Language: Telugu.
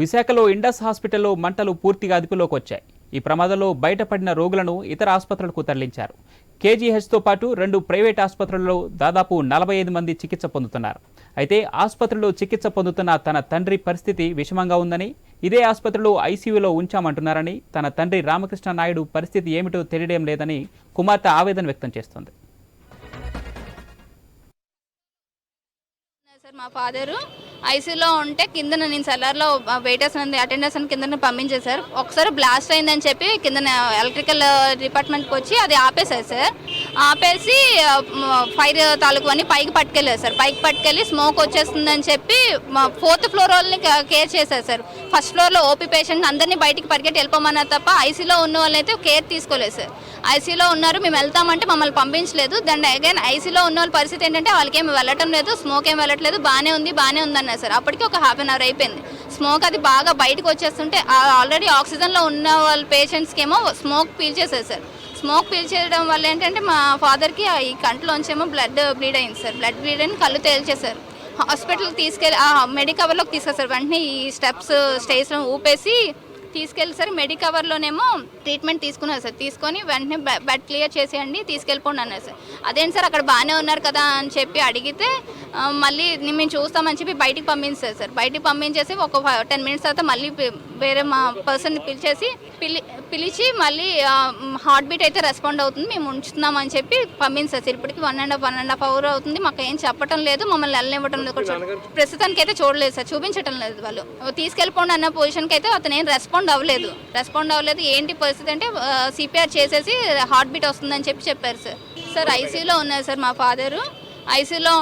విశాఖలో ఇండస్ హాస్పిటల్లో మంటలు పూర్తిగా అదుపులోకి వచ్చాయి ఈ ప్రమాదంలో బయటపడిన రోగులను ఇతర ఆసుపత్రులకు తరలించారు. కేజీహెచ్తో పాటు రెండు ప్రైవేట్ ఆసుపత్రుల్లో దాదాపు నలభై ఐదు మంది చికిత్స పొందుతున్నారు. అయితే ఆసుపత్రిలో చికిత్స పొందుతున్న తన తండ్రి పరిస్థితి విషమంగా ఉందని ఇదే ఆసుపత్రిలో ఐసీయూలో ఉంచామంటున్నారని తన తండ్రి రామకృష్ణ నాయుడు పరిస్థితి ఏమిటో తెలియడం లేదని కుమార్తె ఆవేదన వ్యక్తం చేస్తోంది. సార్ మా ఫాదరు ఐసీలో ఉంటే కింద నేను సెల్లర్లో వెయిటర్స్ అటెండర్స్ అని కింద పంపించేశారు ఒకసారి బ్లాస్ట్ అయిందని చెప్పి కింద ఎలక్ట్రికల్ డిపార్ట్మెంట్కి వచ్చి అది ఆపేశారు సార్. ఆపేసి ఫైర్ తాలూకు అని పైకి పట్టుకెళ్ళారు సార్. పైకి పట్టుకెళ్ళి స్మోక్ వచ్చేస్తుందని చెప్పి మా ఫోర్త్ ఫ్లోర్ వాళ్ళని కేర్ చేశారు సార్. ఫస్ట్ ఫ్లోర్లో ఓపీ పేషెంట్ అందరినీ బయటికి పరిగెట్టి వెళ్ళిపోమన్నారు తప్ప ఐసీలో ఉన్న వాళ్ళైతే కేర్ తీసుకోలేదు సార్. ఐసీలో ఉన్నారు మేము వెళ్తామంటే మమ్మల్ని పంపించలేదు. దాని అగైన్ ఐసీలో ఉన్న వాళ్ళ పరిస్థితి ఏంటంటే వాళ్ళకి ఏమి వెళ్ళటం లేదు స్మోక్ ఏం వెళ్ళట్లేదు బాగానే ఉంది బాగానే ఉంది అన్నారు సార్. అప్పటికి ఒక హాఫ్ అన్ అవర్ అయిపోయింది. స్మోక్ అది బాగా బయటకు వచ్చేస్తుంటే ఆల్రెడీ ఆక్సిజన్లో ఉన్న వాళ్ళ పేషెంట్స్కి ఏమో స్మోక్ పీల్చేసారు సార్. స్మోక్ పీల్చేయడం వల్ల ఏంటంటే మా ఫాదర్కి ఈ కంట్లోంచేమో బ్లడ్ బ్లీడ్ అయింది సార్. బ్లడ్ బ్లీడ్ అని కళ్ళు తేల్చేశారు. హాస్పిటల్కి తీసుకెళ్ళి మెడికవర్లోకి తీసుకొస్తారు వెంటనే ఈ స్టెప్స్ స్టేజ్లో ఊపేసి తీసుకెళ్ళి సార్. మెడికవర్లోనేమో ట్రీట్మెంట్ తీసుకున్నారు సార్. తీసుకొని వెంటనే బెడ్ క్లియర్ చేసేయండి తీసుకెళ్ళిపోండి అన్నారు సార్. అదేంటి సార్ అక్కడ బాగానే ఉన్నారు కదా అని చెప్పి అడిగితే మళ్ళీ మేము చూస్తామని చెప్పి బయటికి పంపించారు సార్. బయటికి పంపించేసి ఒక టెన్ మినిట్స్ తర్వాత మళ్ళీ వేరే మా పర్సన్ పిలిచేసి పిలి పిలిచి మళ్ళీ హార్ట్ బీట్ అయితే రెస్పాండ్ అవుతుంది. మేము ఉంచుతున్నామని చెప్పి పంపించారు సార్. ఇప్పటికి one and half one and half hour అవుతుంది. మాకు ఏం చెప్పటం లేదు. మమ్మల్ని వెళ్ళనివ్వటం లేదు. ప్రస్తుతానికి అయితే చూడలేదు సార్. చూపించటం లేదు వాళ్ళు. తీసుకెళ్ళిపోండి అన్న పొజిషన్కి అయితే అతను ఏం రెస్పాండ్ అవ్వలేదు. రెస్పాండ్ అవ్వలేదు. ఏంటి పరిస్థితి అంటే సిపిఆర్ చేసేసి హార్ట్ బీట్ వస్తుందని చెప్పి చెప్పారు సార్. సార్ ఐసీయూలో ఉన్నారు సార్ మా ఫాదరు ఐసీయూలో